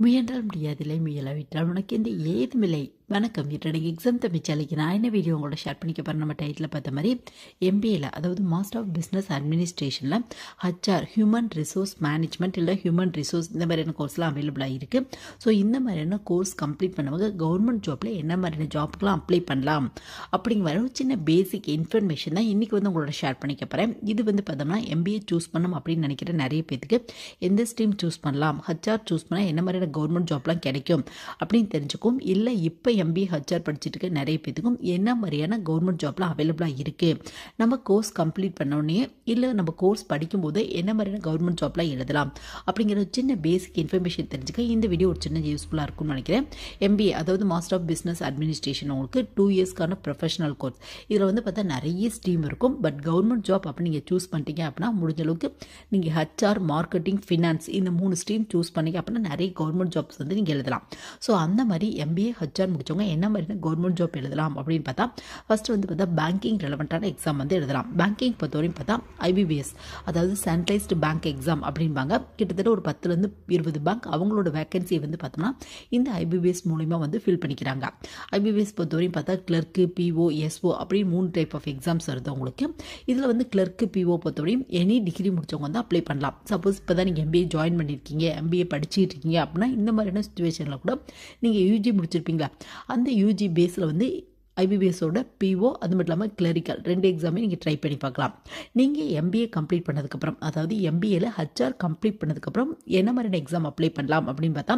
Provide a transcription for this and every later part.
முயன்றால் முடியாதில்லை முயலாவிட்டால் உனக்கு எந்த ஏதுமில்லை வணக்கம். இன்றைய எக்ஸாம் தமிச்சாலைக்கு நான் என்ன வீடியோ உங்களோட ஷேர் பண்ணிக்க போகிறேன் நம்ம டைட்டில் பார்த்த மாதிரி எம்பிஏல அதாவது மாஸ்டர் ஆஃப் பிஸ்னஸ் அட்மினிஸ்ட்ரேஷனில் ஹச்ஆர் ஹியூமன் ரிசோர்ஸ் மேனேஜ்மெண்ட் இல்லை ஹியூமன் ரிசோர்ஸ் இந்த மாதிரியான கோர்ஸ்லாம் அவைலபிளாக இருக்குது ஸோ இந்த மாதிரியான கோர்ஸ் கம்ப்ளீட் பண்ணவங்க கவர்மெண்ட் ஜாப்பில் என்ன மாதிரியான ஜாப்க்கெலாம் அப்ளை பண்ணலாம்? அப்படிங்கிற ஒரு சின்ன பேசிக் இன்ஃபர்மேஷன் தான் இன்றைக்கி வந்து உங்களோட ஷேர் பண்ணிக்க போகிறேன் இது வந்து பார்த்தோம்னா எம்பிஏ சூஸ் பண்ணணும் அப்படின்னு நினைக்கிற நிறைய பேத்துக்கு எந்த ஸ்ட்ரீம் சூஸ் பண்ணலாம்? ஹச்ஆர் சூஸ் பண்ணால் என்ன மாதிரியான கவர்மெண்ட் ஜாப்லாம் கிடைக்கும் அப்படின்னு தெரிஞ்சுக்கும். இல்லை இப்போ எம்பிஏ ஹச்ஆர் படிச்சுட்டு இருக்க நிறைய பேத்துக்கும் என்ன மாதிரியான கவர்மெண்ட் ஜாப்லாம் அவைலபிளாக இருக்குது நம்ம கோர்ஸ் கம்ப்ளீட் பண்ணோடனே இல்லை நம்ம கோர்ஸ் படிக்கும்போது என்ன மாதிரியான கவர்மெண்ட் ஜாப்லாம் எழுதலாம்? அப்படிங்கிற சின்ன பேசிக் இன்ஃபர்மேஷன் தெரிஞ்சுக்க இந்த வீடியோ ஒரு சின்ன யூஸ்ஃபுல்லாக இருக்கும்னு நினைக்கிறேன். எம்பிஏ அதாவது மாஸ்டர் ஆஃப் பிஸ்னஸ் அட்மினிஸ்ட்ரேஷன் உங்களுக்கு டூ இயர்ஸ்க்கான ப்ரொஃபஷனல் கோர்ஸ் இதில் வந்து பார்த்தா நிறைய ஸ்ட்ரீம் இருக்கும். பட் கவர்மெண்ட் ஜாப் அப்படி நீங்கள் சூஸ் பண்ணிட்டீங்க அப்படின்னா முடிஞ்ச அளவுக்கு நீங்கள் ஹச்ஆர் மார்க்கெட்டிங் ஃபினான்ஸ் இந்த மூணு ஸ்ட்ரீம் சூஸ் பண்ணீங்க அப்படின்னா நிறைய கவர்மெண்ட் ஜாப்ஸ் வந்து நீங்கள் எழுதலாம். ஸோ அந்த மாதிரி எம்பிஏ ஹச்ஆர் படித்தவங்க என்ன மாதிரி கவர்மெண்ட் ஜாப் எழுதலாம் அப்படின்னு பார்த்தா ஃபர்ஸ்ட் வந்து பார்த்தா பேங்கிங் ரெலவெண்ட்டான எக்ஸாம் வந்து எழுதலாம். பேங்கிங் பொறுத்தவரையும் பார்த்தா ஐபிபிஎஸ் அதாவது சென்ட்ரலைஸ்டு பேங்க் எக்ஸாம் அப்படிம்பாங்க. கிட்டத்தட்ட ஒரு பத்துலேருந்து இருபது பேங்க் அவங்களோட வேக்கன்சியை வந்து பார்த்தோம்னா இந்த ஐபிபிஎஸ் மூலிமா வந்து ஃபில் பண்ணிக்கிறாங்க. ஐபிபிஎஸ் பொறுத்தவரையும் பார்த்தா கிளர்க்கு பிஓ எஸ்ஓ அப்படின்னு மூணு டைப் ஆஃப் எக்ஸாம்ஸ் வருது அவங்களுக்கு. இதில் வந்து கிளர்க்கு பிஓ பொறுத்தவரையும் எனி டிகிரி முடித்தவங்க வந்து அப்ளை பண்ணலாம். சப்போஸ் இப்போ தான் நீங்கள் எம்பிஏ ஜாயின் பண்ணியிருக்கீங்க எம்பிஏ படிச்சுட்டு இருக்கீங்க அப்படின்னா இந்த மாதிரியான சுச்சுவேஷனில் கூட நீங்கள் யூஜி முடிச்சிருப்பீங்களா அந்த யூஜி பேஸில் வந்து ஐபிபிஎஸோட பிஓ அது மட்டும் இல்லாமல் கிளரிக்கல் ரெண்டு எக்ஸாமே நீங்கள் ட்ரை பண்ணி பார்க்கலாம். நீங்கள் எம்பிஏ கம்ப்ளீட் பண்ணதுக்கப்புறம் அதாவது எம்பிஏல ஹச்ஆர் கம்ப்ளீட் பண்ணதுக்கப்புறம் என்ன மாதிரியான எக்ஸாம் அப்ளை பண்ணலாம் அப்படின்னு பார்த்தா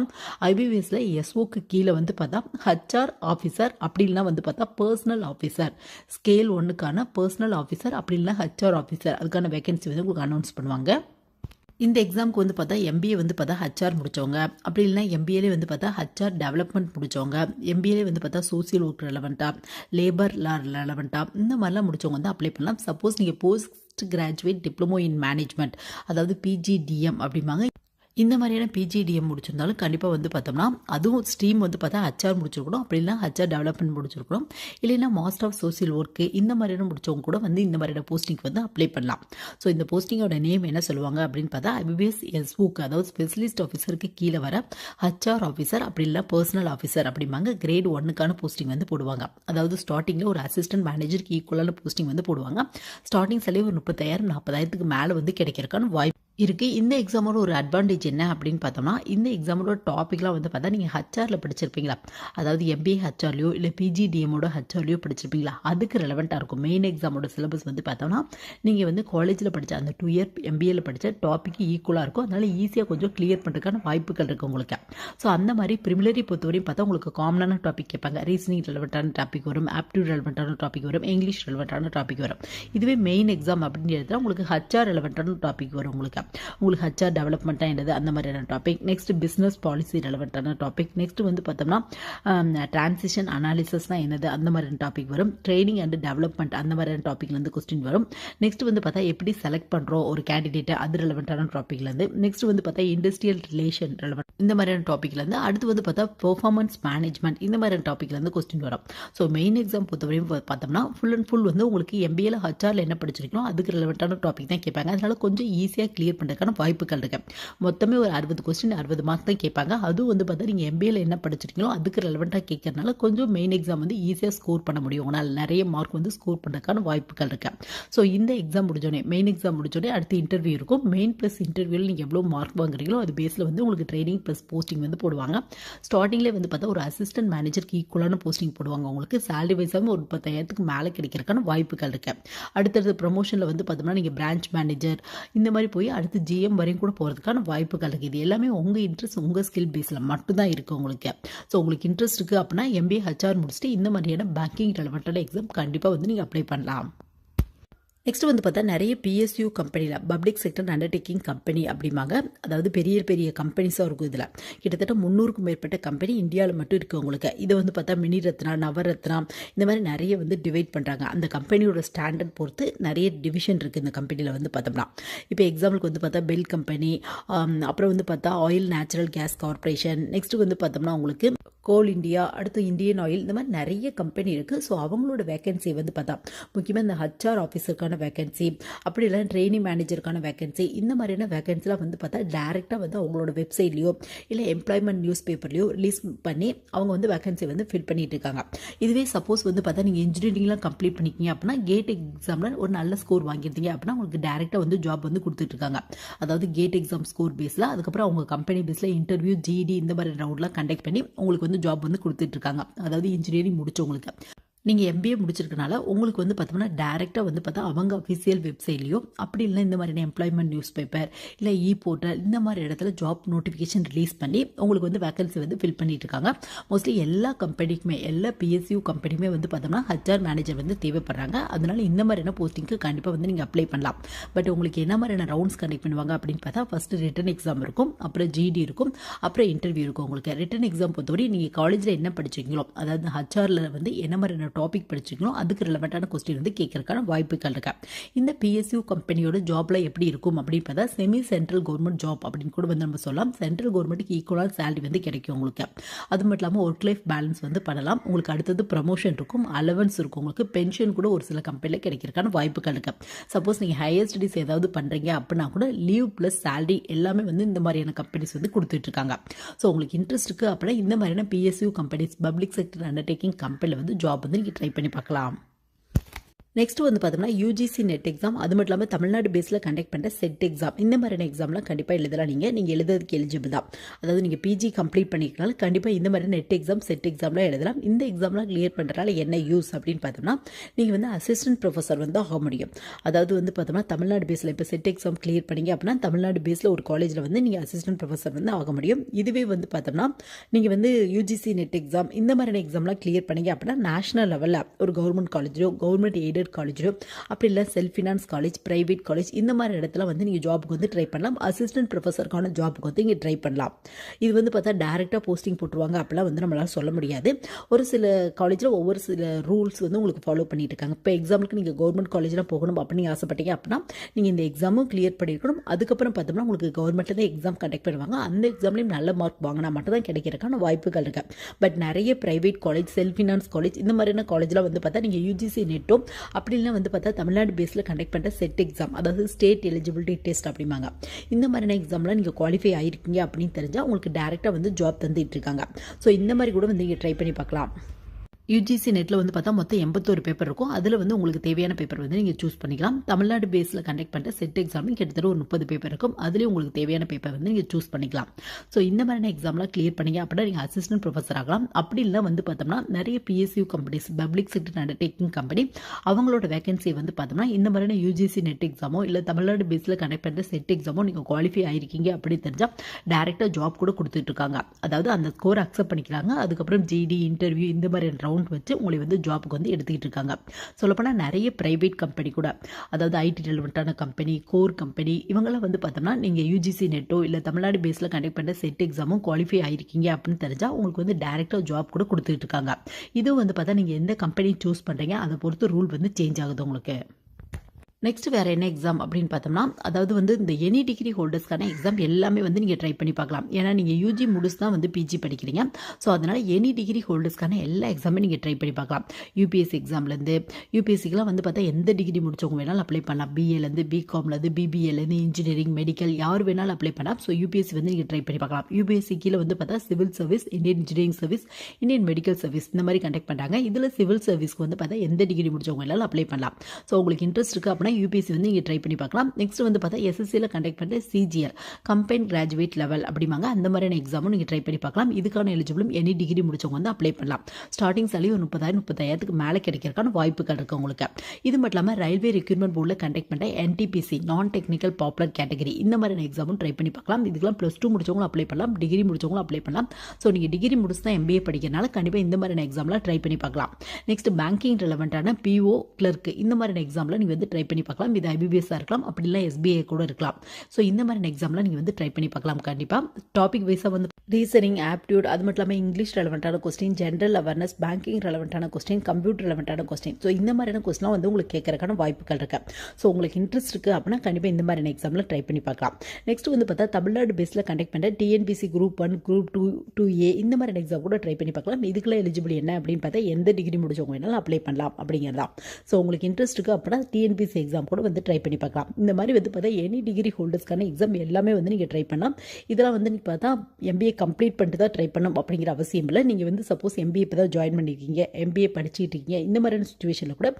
ஐபிபிஎஸில் எஸ்ஓக்கு கீழே வந்து பார்த்தா ஹச்ஆர் ஆஃபீஸர் அப்படி இல்லைனா வந்து பார்த்தா பர்சனல் ஆஃபீஸர் ஸ்கேல் ஒன்றுக்கான பர்சனல் ஆஃபீஸர் அப்படி இல்லைனா ஹச்ஆர் ஆஃபீஸர் அதுக்கான வேகன்சி வந்து உங்களுக்கு அனௌன்ஸ் பண்ணுவாங்க. இந்த எக்ஸாமுக்கு வந்து பார்த்தா எம்பிஏ வந்து பார்த்தா ஹச்ஆர் முடித்தவங்க அப்படி இல்லைனா எம்பிஏலே வந்து பார்த்தா ஹச்ஆர் டெவலப்மெண்ட் முடித்தவங்க எம்பிஏலே வந்து பார்த்தா சோசியல் ஒர்க் ரெலவெண்ட்டாக லேபர் லா ரெலவெண்ட்டாக இந்த மாதிரிலாம் முடித்தவங்க வந்து அப்ளை பண்ணலாம். சப்போஸ் நீங்கள் post graduate diploma in management அதாவது பிஜிடிஎம் அப்படிம்பாங்க. இந்த மாதிரியான பிஜிடிஎம் முடிச்சிருந்தாலும் கண்டிப்பாக வந்து பார்த்தோம்னா அதுவும் ஸ்ட்ரீம் வந்து பார்த்தா ஹச்ஆர் முடிச்சிருக்கணும். அப்படி இல்லைனா ஹச்ஆர் டெவலப்மெண்ட் முடிச்சிருக்கணும். இல்லைன்னா மாஸ்டர் ஆஃப் சோசியல் ஒர்க்கு இந்த மாதிரியான முடிச்சவங்க கூட வந்து இந்த மாதிரியான போஸ்டிங்க்கு வந்து அப்ளை பண்ணலாம். ஸோ இந்த போஸ்டிங்கோட நேம் என்ன சொல்லுவாங்க அப்படின்னு பார்த்தா ஐபிபிஎஸ் எஸ்ஓக்கு அதாவது ஸ்பெஷலிஸ்ட் ஆஃபீஸருக்கு கீழே வர ஹச்ஆர் ஆஃபீஸர் அப்படி இல்லை பர்சனல் ஆஃபீஸர் அப்படிம்பாங்க. கிரேட் ஒன்னுக்கான போஸ்டிங் வந்து போடுவாங்க. அதாவது ஸ்டார்டிங்கில் ஒரு அசிஸ்டன்ட் மேனேஜருக்கு ஈக்குவலான போஸ்டிங் வந்து போடுவாங்க. ஸ்டார்டிங் சலே ஒரு முப்பத்தாயிரம் நாற்பதாயிரத்துக்கு மேலே வந்து கிடைக்கிறக்கான வாய்ப்பு இருக்குது இந்த எக்ஸாமோட ஒரு அட்வான்டேஜ் என்ன அப்படின்னு பார்த்தோம்னா இந்த எக்ஸாமோட டாப்பிக்லாம் வந்து பார்த்தா நீங்கள் ஹச்ஆரில் படிச்சிருப்பீங்களா? அதாவது எம்பிஏ ஹச்ஆர்லையோ இல்லை பிஜிடிஎமோட ஹச்ஆர்லையோ படிச்சிருப்பீங்களா? அதுக்கு ரெலவெண்ட்டாக இருக்கும். மெயின் எக்ஸாமோட சிலபஸ் வந்து பார்த்தோம்னா நீங்கள் வந்து காலேஜில் படித்த அந்த டூ இயர் எம்பிஏல படித்த டாப்பிக்கு ஈக்குவலாக இருக்கும். அதனால் ஈஸியாக கொஞ்சம் கிளியர் பண்ணுறதுக்கான வாய்ப்புகள் இருக்குது உங்களுக்கு. ஸோ அந்த மாதிரி ப்ரிமிலரி பொறுத்தவரையும் பார்த்தா உங்களுக்கு காமனான டாபிக் கேட்பாங்க. ரீசனிங் ரெலவெண்ட்டான டாபிக் வரும். ஆப்டியூட் ரெலவெண்ட்டான டாபிக் வரும். இங்கிலீஷ் ரெலவெண்ட்டான டாபிக் வரும். இதுவே மெயின் எக்ஸாம் அப்படின்னு எடுத்தால் உங்களுக்கு ஹச்ஆர் ரெலவெண்ட்டான டாபிக் வரும் உங்களுக்கு. உங்களுக்கு ஹச்ஆர் டெவலப்மெண்ட்டாக என்னது? அந்த மாதிரியான டாபிக் நெக்ஸ்ட் பிஸ்னஸ் பாலிசி ரெலவெண்ட்டான டாபிக் நெக்ஸ்ட் வந்து பார்த்தோம்னா டிரான்சிஷன் அனாலிசிஸ்னால் என்னது? அந்த மாதிரியான டாபிக் வரும். ட்ரைனிங் அண்ட் டெவலப்மெண்ட் அந்த மாதிரியான டாப்பிக்லேருந்து கொஸ்டின் வரும். நெக்ஸ்ட் வந்து பார்த்தா எப்படி செலக்ட் பண்ணுறோம் ஒரு கேண்டிடேட்டை அது ரெலவெண்ட்டான டாப்பிக்லேருந்து நெக்ஸ்ட் வந்து பார்த்தா இண்டஸ்ட்ரியல் ரிலேஷன் ரெலவெண்ட் இந்த மாதிரியான டாப்பிக்லேருந்து அடுத்து வந்து பார்த்தா பெர்ஃபார்மன்ஸ் மேனேஜ்மெண்ட் இந்த மாதிரியான டாப்பிக்லேருந்து கொஸ்டின் வரும். ஸோ மெயின் எக்ஸாம் பொறுத்தவரையும் பார்த்தோம்னா ஃபுல் அண்ட் ஃபுல் வந்து உங்களுக்கு எம்பிஏல ஹச்ஆரில் என்ன படிச்சிருக்கணும் அதுக்கு ரெலவெண்ட்டான டாபிக் தான் கேட்பாங்க. அதனால கொஞ்சம் ஈஸியாக கிளியர் பண்ணுறதுக்கான வாய்ப்புகள் இருக்கு. மொத்தமே ஒரு அறுபது கொஸ்டின் அறுபது மார்க் தான் கேட்பாங்க. அதுவும் வந்து பார்த்தா நீங்கள் எம்பிஏல என்ன படிச்சிருக்கீங்களோ அதுக்கு ரெலவெண்ட்டாக கேட்கறதுனால கொஞ்சம் மெயின் எக்ஸாம் வந்து ஈஸியாக ஸ்கோர் பண்ண முடியும். உங்களால் நிறைய மார்க் வந்து ஸ்கோர் பண்ணுறதுக்கான வாய்ப்புகள் இருக்கு. ஸோ இந்த எக்ஸாம் முடிஞ்சோடனே மெயின் எக்ஸாம் முடிஞ்சோடனே அடுத்து இன்டர்வியூ இருக்கும். மெயின் ப்ளஸ் இன்டர்வியூவில் நீங்கள் எவ்வளோ மார்க் வாங்குறீங்களோ அது பேஸில் வந்து உங்களுக்கு ட்ரைனிங் ப்ளஸ் போஸ்டிங் வந்து போடுவாங்க. ஸ்டார்டிங்லேயே வந்து பார்த்தா ஒரு அசிஸ்டன்ட் மேனேஜருக்கு ஈக்குவலான போஸ்டிங் போடுவாங்க. உங்களுக்கு சேலரி வைஸாகவும் ஒரு முப்பத்தாயிரத்துக்கு மேலே கிடைக்கிறதுக்கான வாய்ப்புகள் இருக்கு. அடுத்தடுத்து ப்ரொமோஷனில் வந்து பார்த்தோம்னா நீங்கள் பிரான்ச் மேனேஜர் இந்த மாதிரி போய் அடுத்து ஜிஎம் வரையும் கூட போகிறதுக்கான வாய்ப்புகள் இருக்குது இது எல்லாமே உங்கள் இன்ட்ரெஸ்ட் உங்கள் ஸ்கில் பேஸில் மட்டும்தான் இருக்குது உங்களுக்கு. ஸோ உங்களுக்கு இன்ட்ரெஸ்ட் இருக்குது அப்படின்னா எம்பிஏ ஹச்ஆர் முடிச்சுட்டு இந்த மாதிரியான பேங்கிங் ரெலவெண்ட்டான எக்ஸாம் கண்டிப்பாக வந்து நீங்கள் அப்ளை பண்ணலாம். நெக்ஸ்ட் வந்து பார்த்தா நிறைய பிஎஸ்யூ கம்பெனியில் பப்ளிக் செக்டர் அண்டர்டேக்கிங் கம்பெனி அப்படிம்பாங்க. அதாவது பெரிய பெரிய கம்பெனிஸாக இருக்கும் இதில். கிட்டத்தட்ட முந்நூறுக்கும் மேற்பட்ட கம்பெனி இந்தியாவில் மட்டும் இருக்குது உங்களுக்கு. இதை வந்து பார்த்தா மினி ரத்னா நவரத்னா இந்த மாதிரி நிறைய வந்து டிவைட் பண்ணுறாங்க அந்த கம்பெனியோட ஸ்டாண்டர்ட் பொறுத்து நிறைய டிவிஷன் இருக்குது இந்த கம்பெனியில் வந்து பார்த்தோம்னா. இப்போ எக்ஸாம்பிளுக்கு வந்து பார்த்தா பெல் கம்பெனி அப்புறம் வந்து பார்த்தா Oil Natural Gas Corporation next வந்து பார்த்தோம்னா உங்களுக்கு கோல் இந்தியா அடுத்து இந்தியன் ஆயில் இந்த மாதிரி நிறைய கம்பெனி இருக்குது ஸோ அவங்களோட வேகன்சி வந்து பார்த்தா முக்கியமாக இந்த ஹச்ஆர் ஆஃபீஸருக்கான வேகன்சி அப்படி இல்லை ட்ரெயினிங் மேனேஜருக்கான வேகன்சி இந்த மாதிரியான வேகன்சிலாம் வந்து பார்த்தா டேரெக்டாக வந்து அவங்களோட வெப்சைட்லேயோ இல்லை எம்ப்ளாய்மெண்ட் நியூஸ் பேப்பர்லையோ ரிலீஸ் பண்ணி அவங்க வந்து வேகன்சி வந்து ஃபில் பண்ணிட்டு இருக்காங்க. இதுவே சப்போஸ் வந்து பார்த்தா நீங்கள் இன்ஜினியரிங்லாம் கம்ப்ளீட் பண்ணிக்கிங்க அப்படின்னா கேட் எக்ஸாமில் ஒரு நல்ல ஸ்கோர் வாங்கியிருந்தீங்க அப்படின்னா உங்களுக்கு டேரெக்டாக வந்து ஜாப் வந்து கொடுத்துட்ருக்காங்க அதாவது கேட் எக்ஸாம் ஸ்கோர் பேஸில் அதுக்கப்புறம் அவங்க கம்பெனி பேஸில் இன்டர்வியூ ஜிடி இந்த மாதிரி ரவுண்ட்லாம் கண்டக்ட் பண்ணி உங்களுக்கு வந்து ஜாப் வந்து கொடுத்துட்டு இருக்காங்க. அதாவது இன்ஜினியரிங் முடித்தவங்களுக்கு நீங்கள் எம்பிஏ முடிச்சிருக்கனால உங்களுக்கு வந்து பார்த்தோம்னா டேரெக்டாக வந்து பார்த்தா அவங்க அஃபிஷியல் வெப்சைட்லேயோ அப்படி இல்லை இந்த மாதிரியான எம்ப்ளாய்மெண்ட் நியூஸ் பேப்பர் இல்லை இ போர்ட்டல் இந்த மாதிரி இடத்துல ஜாப் நோட்டிஃபிகேஷன் ரிலீஸ் பண்ணி உங்களுக்கு வந்து வேக்கன்சி வந்து ஃபில் பண்ணிட்டு இருக்காங்க மோஸ்ட்லி எல்லா கம்பெனிக்குமே எல்லா பிஎஸ்யூ கம்பெனியுமே வந்து பார்த்தோம்னா ஹச்ஆர் மேனேஜர் வந்து தேவைப்படுறாங்க. அதனால இந்த மாதிரியான போஸ்டிங்க்கு கண்டிப்பாக வந்து நீங்கள் அப்ளை பண்ணலாம். பட் உங்களுக்கு என்ன மாதிரியான ரவுண்ட்ஸ் கண்டக்ட் பண்ணுவாங்க அப்படின்னு பார்த்தா ஃபஸ்ட்டு ரிட்டன் எக்ஸாம் இருக்கும் அப்புறம் ஜிடி இருக்கும் அப்புறம் இன்டர்வியூ இருக்கும் உங்களுக்கு. ரிட்டன் எக்ஸாம் பொறுத்தவரை நீங்கள் காலேஜில் என்ன படிச்சிருக்கீங்களோ அதாவது ஹச்ஆரில் வந்து என்ன மாதிரியான டாபிக் படிச்சிருக்கணும். அதுக்கு ரிலவெண்ட்டான கொஸ்டின் வந்து கேட்கறதுக்கான வாய்ப்புகள் இருக்கா. இந்த பிஎஸ்யூ கம்பெனியோட ஜாப்ல எப்படி இருக்கும் அப்படின்னு பார்த்தா செமி சென்ட்ரல் கவர்மெண்ட் ஜாப் அப்படின்னு கூட வந்து நம்ம சொல்லலாம். சென்ட்ரல் கவர்மெண்ட்டுக்கு ஈக்குவலான சேலரி வந்து கிடைக்கும் உங்களுக்கு. அது மட்டும் இல்லாமல் ஒர்க் லைஃப் பேலன்ஸ் வந்து பண்ணலாம். உங்களுக்கு அடுத்தது ப்ரமோஷன் இருக்கும் அலவன்ஸ் இருக்கும். உங்களுக்கு பென்ஷன் கூட ஒரு சில கம்பெனியில் கிடைக்கிறதுக்கான வாய்ப்புகள் இருக்கு. சப்போஸ் நீங்கள் ஹையர் ஸ்டடிஸ் ஏதாவது பண்ணுறீங்க அப்படின்னா கூட லீவ் ப்ளஸ் சேலரி எல்லாமே வந்து இந்த மாதிரியான கம்பெனிஸ் வந்து கொடுத்துட்டு இருக்காங்க. ஸோ உங்களுக்கு இன்ட்ரெஸ்ட் இருக்குது அப்படின்னா இந்த மாதிரியான PSU companies public sector undertaking கம்பெனியில் வந்து ஜாப் வந்து நீங்கள் ட்ரை பண்ணி பார்க்கலாம். நெக்ஸ்ட் வந்து பார்த்தோம்னா யூஜிசி நெட் எக்ஸாம் அது மட்டும் இல்லாமல் தமிழ்நாடு பேஸில் கண்டக்ட் பண்ணுற செட் எக்ஸாம் இந்த மாதிரியான எக்ஸாம்லாம் கண்டிப்பாக எழுதலாம். நீங்கள் நீங்கள் எழுதுறதுக்கு எலிஜிபிள் தான். அதாவது நீங்கள் பிஜி கம்ப்ளீட் பண்ணிக்கனால கண்டிப்பாக இந்த மாதிரி நெட் எக்ஸாம் செட் எக்ஸாம்லாம் எழுதலாம். இந்த எக்ஸாம்லாம் கிளியர் பண்ணுறதுனால என்ன யூஸ் அப்படின்னு பார்த்தோம்னா நீங்கள் வந்து அசிஸ்டன்ட் ப்ரொஃபஸர் வந்து ஆக முடியும். அதாவது வந்து பார்த்தோம்னா தமிழ்நாடு பேஸில் இப்போ செட் எக்ஸாம் கிளியர் பண்ணீங்க அப்படின்னா தமிழ்நாடு பேஸில் ஒரு காலேஜில் வந்து நீங்கள் அசிஸ்டன்ட் ப்ரொஃபஸர் வந்து ஆக முடியும். இதுவே வந்து பார்த்தோம்னா நீங்கள் வந்து யூஜிசி நெட் எக்ஸாம் இந்த மாதிரியான எக்ஸாம்லாம் கிளியர் பண்ணிங்க அப்படின்னா நேஷனல் லெவலில் ஒரு கவர்மெண்ட் காலேஜோ கவர்மெண்ட் எய்டட் காலேஜோ அப்படி இல்லை self finance college private college இந்த மாதிரி இடத்துல வந்து நீங்கள் ஜாபுக்கு வந்து ட்ரை பண்ணலாம். அசிஸ்டன்ட் ப்ரொஃபஸருக்கான ஜாபுக்கு வந்து இங்கே ட்ரை பண்ணலாம். இது வந்து பார்த்தா டேரெக்டாக போஸ்டிங் போட்டுருவாங்க. அப்படிலாம் வந்து நம்மளால் சொல்ல முடியாது. ஒரு சில காலேஜில் ஒவ்வொரு சில ரூல்ஸ் வந்து உங்களுக்கு ஃபாலோ பண்ணிட்டு இருக்காங்க. இப்போ எக்ஸாமுக்கு நீங்கள் கவர்மெண்ட் காலேஜில் போகணும் அப்படின்னு ஆசைப்பட்டீங்க அப்படின்னா நீங்கள் இந்த எக்ஸாமும் கிளியர் பண்ணியிருக்கணும் அதுக்கப்புறம் பார்த்தோம்னா உங்களுக்கு கவர்மெண்ட்டில் தான் எக்ஸாம் கண்டக்ட் பண்ணுவாங்க. அந்த எக்ஸாம்லேயும் நல்ல மார்க் வாங்கினா மட்டும் தான் கிடைக்கிறதுக்கான வாய்ப்புகள் இருக்குது பட் நிறைய private college self finance college இந்த மாதிரியான காலேஜில் வந்து பார்த்தா நீங்கள் யூஜிசி நெட்டும் அப்படி வந்து பார்த்தா தமிழ்நாடு பேஸில் கண்டக்ட் பண்ணுற செட் எக்ஸாம் அதாவது ஸ்டேட் எலிஜிபிலிட்டி டெஸ்ட் அப்படிம்பாங்க. இந்த மாதிரியான எக்ஸாம்லாம் நீங்கள் குவாலிஃபை ஆகிருக்கீங்க அப்படின்னு தெரிஞ்சால் உங்களுக்கு டேரெக்டாக வந்து ஜாப் தந்துட்டு இருக்காங்க. ஸோ இந்த மாதிரி கூட வந்து நீங்கள் ட்ரை பண்ணி பார்க்கலாம். யூஜிசி நெட்டில் வந்து பார்த்தா மொத்தம் எண்பத்தோரு பேப்பர் இருக்கும். அதில் வந்து உங்களுக்கு தேவையான பேப்பர் வந்து நீங்கள் சூஸ் பண்ணிக்கலாம். தமிழ்நாடு பேஸில் கண்டக்ட் பண்ணுற செட் எக்ஸாமும் கிட்டத்தட்ட ஒரு முப்பது பேப்பர் இருக்கும். அதுலேயும் உங்களுக்கு தேவையான பேப்பர் வந்து நீங்கள் சூஸ் பண்ணிக்கலாம். ஸோ இந்த மாதிரியான எக்ஸாம்லாம் கிளியர் பண்ணீங்க அப்படின்னா நீங்கள் அசிஸ்டன்ட் ப்ரொஃபஸர் ஆகலாம். அப்படி இல்லை வந்து பார்த்தோம்னா நிறைய PSU companies public sector undertaking company அவங்களோட வேகன்சி வந்து பார்த்தோம்னா இந்த மாதிரியான யூஜிசி நெட் எக்ஸாமோ இல்லை தமிழ்நாடு பேஸில் கண்டக்ட் பண்ணுற செட் எக்ஸாமோ நீங்கள் குவாலிஃபை ஆயிருக்கீங்க அப்படின்னு தெரிஞ்சால் டேரெக்டாக ஜாப் கூட கொடுத்துட்டு இருக்காங்க. அதாவது அந்த ஸ்கோர் அக்செப்ட் பண்ணிக்கிறாங்க. அதுக்கப்புறம் ஜிடி இன்டர்வியூ இந்த மாதிரி அக்கௌண்ட் வச்சு உங்களை வந்து ஜாபுக்கு வந்து எடுத்துக்கிட்டு இருக்காங்க. சொல்லப்போனால் நிறைய ப்ரைவேட் கம்பெனி கூட. அதாவது ஐடி ரெலவெண்ட்டான கம்பெனி கோர் கம்பெனி இவங்கெல்லாம் வந்து பார்த்தோம்னா நீங்கள் யூஜிசி நெட்டோ இல்லை தமிழ்நாடு பேஸில் கண்டக்ட் பண்ணுற செட் எக்ஸாமும் குவாலிஃபை ஆகிருக்கீங்க அப்படின்னு தெரிஞ்சால் உங்களுக்கு வந்து டேரெக்டாக ஜாப் கூட கொடுத்துட்டு இருக்காங்க. இதுவும் வந்து பார்த்தா நீங்கள் எந்த கம்பெனி சூஸ் பண்ணுறீங்க அதை பொறுத்து ரூல் வந்து சேஞ்ச் ஆகுது உங்களுக்கு. நெக்ஸ்ட் வேறு என்ன எக்ஸாம் அப்படின்னு பார்த்தோம்னா அதாவது வந்து இந்த எனி டிகிரி ஹோல்டர்ஸ்க்கான எக்ஸாம் எல்லாமே வந்து நீங்கள் ட்ரை பண்ணி பார்க்கலாம். ஏன்னா நீங்கள் யூஜி முடிச்சு தான் வந்து பிஜி படிக்கிறீங்க. ஸோ அதனால் எனி டிகிரி ஹோல்டர்ஸ்க்கான எல்லா எக்ஸாமே நீங்கள் ட்ரை பண்ணி பார்க்கலாம். யூபிஎஸ்சி எக்ஸாம்லேருந்து யூபிஎஸ்சிக்கெலாம் வந்து பார்த்தா எந்த டிகிரி முடிச்சவங்க வேணாலும் அப்ளை பண்ணலாம். பிஏலேருந்து பிகாம்லேருந்து பிபிஏலேருந்து இன்ஜினியரிங் மெடிக்கல் யார் வேணாலும் அப்ளை பண்ணலாம். ஸோ யூபிஎஸ்சி வந்து நீங்கள் ட்ரை பண்ணி பார்க்கலாம். யூபிஎஸ்சி கீழே வந்து பார்த்தா civil service Indian engineering service Indian medical service இந்த மாதிரி கண்டக்ட் பண்ணுறாங்க இதில் சிவில் சர்வீஸ்க்கு வந்து பார்த்தா எந்த டிகிரி முடிச்சவங்க வேணாலும் அப்ளை பண்ணலாம். ஸோ உங்களுக்கு இன்ட்ரெஸ்ட் இருக்குது அப்படின்னா யூபிஎஸ்சி வந்து இங்கே ட்ரை பண்ணி பார்க்கலாம். நெக்ஸ்ட் வந்து பார்த்தா எஸ்எஸ்சியில் கண்டக்ட் பண்ணுற சிஜிஎல் கம்பைன் கிராஜுவேட் லெவல் அப்படிமாங்க அந்த மாதிரியான எக்ஸாமும் நீங்கள் ட்ரை பண்ணி பார்க்கலாம். இதுக்கான எலிஜிபிளும் எனி டிகிரி முடிச்சவங்க வந்து அப்ளை பண்ணலாம். ஸ்டார்டிங் சாலி ஒரு முப்பதாயிரம் முப்பதாயிரத்துக்கு மேலே கிடைக்கிறதுக்கான வாய்ப்புகள் இருக்குது உங்களுக்கு. இது மட்டும் இல்லாமல் ரயில்வே ரெக்யூர்மெண்ட் போர்டில் கண்டக்ட் பண்ணுற NTPC non technical popular category இந்த மாதிரியான எக்ஸாமும் ட்ரை பண்ணி பார்க்கலாம். இதுக்கெல்லாம் ப்ளஸ் டூ முடிச்சவங்களும் அப்ளை பண்ணலாம். டிகிரி முடிச்சவங்களும் அப்ளை பண்ணலாம். ஸோ நீங்கள் டிகிரி முடிச்சு தான் எம்பிஏ படிக்கிறனால கண்டிப்பாக இந்த மாதிரியான எக்ஸாம்லாம் ட்ரை பண்ணி பார்க்கலாம். நெக்ஸ்ட் பேங்கிங் ரிலவெண்ட்டான பிஓ கிளர்க் இந்த மாதிரியான எக்ஸாம்லாம் நீங்கள் வந்து ட்ரை பண்ணி பார்க்கலாம். இது ஐபிபிஎஸ்ஸாக இருக்கலாம். அப்படிலாம் எஸ்பிஐ கூட இருக்கலாம். ஸோ இந்த மாதிரியான எக்ஸாம்லாம் நீங்கள் வந்து ட்ரை பண்ணி பார்க்கலாம். கண்டிப்பாக டாபிக் வைஸாக வந்து ரீசனிங் ஆப்டியூட் அது மட்டும் இல்லாமல் இங்கிலீஷ் ரெலவெண்ட்டான கொஸ்டின் ஜென்ரல் அவேர்னஸ் பேங்கிங் ரெலவெண்ட்டான கொஸ்டின் கம்ப்யூட்டர் ரெலவெண்ட்டான கொஸ்டின் ஸோ இந்த மாதிரியான கொஸ்டின்லாம் வந்து உங்களுக்கு கேட்கறக்கான வாய்ப்புகள் இருக்கு. ஸோ உங்களுக்கு இன்ட்ரெஸ்ட் இருக்குது அப்படின்னா கண்டிப்பாக இந்த மாதிரியான எக்ஸாமில் ட்ரை பண்ணி பார்க்கலாம். நெக்ஸ்ட் வந்து பார்த்தா தமிழ்நாடு பேஸில் கண்டக்ட் பண்ணுற TNPC group one group two two A இந்த மாதிரியான எக்ஸாம் கூட ட்ரை பண்ணி பார்க்கலாம். இதுக்குலாம் எலிஜிபிள் என்ன அப்படின்னு பார்த்தா எந்த டிகிரி முடிச்சவங்க வேணாலும் அப்ளை பண்ணலாம் அப்படிங்கிறதான் ஸோ உங்களுக்கு இன்ட்ரெஸ்ட் இருக்குது அப்படின்னா டிஎன்பிசி எக்ஸாம் கூட வந்து ட்ரை பண்ணி பார்க்கலாம். இந்த மாதிரி வந்து பார்த்தா எனி டிகிரி ஹோல்டர்ஸ்க்கான எக்ஸாம் எல்லாமே வந்து நீங்கள் ட்ரை பண்ணலாம். இதெல்லாம் வந்து நீங்கள் பார்த்தா எம்பிஏ கம்ப்ளீட் பண்ணிட்டு தான் ட்ரை பண்ணணும் அப்படிங்கிற அவசியம் இல்லை. நீங்கள் வந்து சப்போஸ் எம்பிஏ இப்போ தான் ஜாயின் பண்ணியிருக்கீங்க எம்பிஏ படிச்சுட்டு இருக்கீங்க. இந்த மாதிரியான சுச்சுவேஷனில் கூட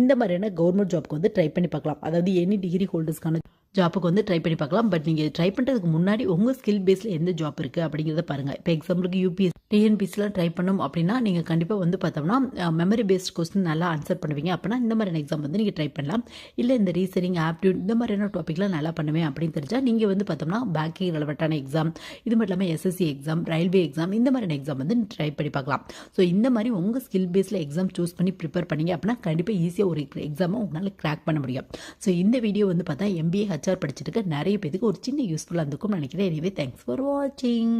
இந்த மாதிரியான கவர்மெண்ட் ஜாப்க்கு வந்து ட்ரை பண்ணி பார்க்கலாம். அதாவது எனி டிகிரி ஹோல்டர்ஸ்க்கான ஜாப்புக்கு வந்து ட்ரை பண்ணி பார்க்கலாம். பட் நீங்கள் ட்ரை பண்ணுறதுக்கு முன்னாடி உங்கள் ஸ்கில் பேஸில் எந்த ஜாப் இருக்குது அப்படிங்கிறத பாருங்கள் இப்போ எக்ஸாம்பிளுக்கு யூபிஎஸ் டிஎன்பிசிலாம் ட்ரை பண்ணும் அப்படின்னா நீங்கள் கண்டிப்பாக வந்து பார்த்தோம்னா மெமரி பேஸ்ட் கொஸ்டின் நல்லா ஆன்சர் பண்ணுவீங்க. அப்படின்னா இந்த மாதிரியான எக்ஸாம் வந்து நீங்கள் ட்ரை பண்ணலாம். இல்லை இந்த ரீசனிங் ஆப்டியூட் இந்த மாதிரியான டாப்பிக்லாம் நல்லா பண்ணுவேன் அப்படின்னு தெரிஞ்சால் நீங்கள் வந்து பார்த்தோம்னா பேங்கிங் ரெலவெண்ட்டான எக்ஸாம் இது மட்டும் இல்லாமல் எஸ்எஸ்சி எக்ஸாம் ரயில்வே எக்ஸாம் இந்த மாதிரியான எக்ஸாம் வந்து ட்ரை பண்ணி பார்க்கலாம். ஸோ இந்த மாதிரி உங்கள் ஸ்கில் பேஸில் எக்ஸாம் சூஸ் பண்ணி ப்ரிப்பேர் பண்ணீங்க அப்படின்னா கண்டிப்பாக ஈஸியாக ஒரு எக்ஸாமை உங்களால் கிராக் பண்ண முடியும். ஸோ இந்த வீடியோ வந்து பார்த்தா எம்பிஏ ஹச்ஆர் படிச்சுட்டு நிறைய பேருக்கு ஒரு சின்ன யூஸ்ஃபுல்லாக இருந்திருக்கும்னு நினைக்கிறேன். எனவே தேங்க்ஸ் ஃபார் வாட்சிங்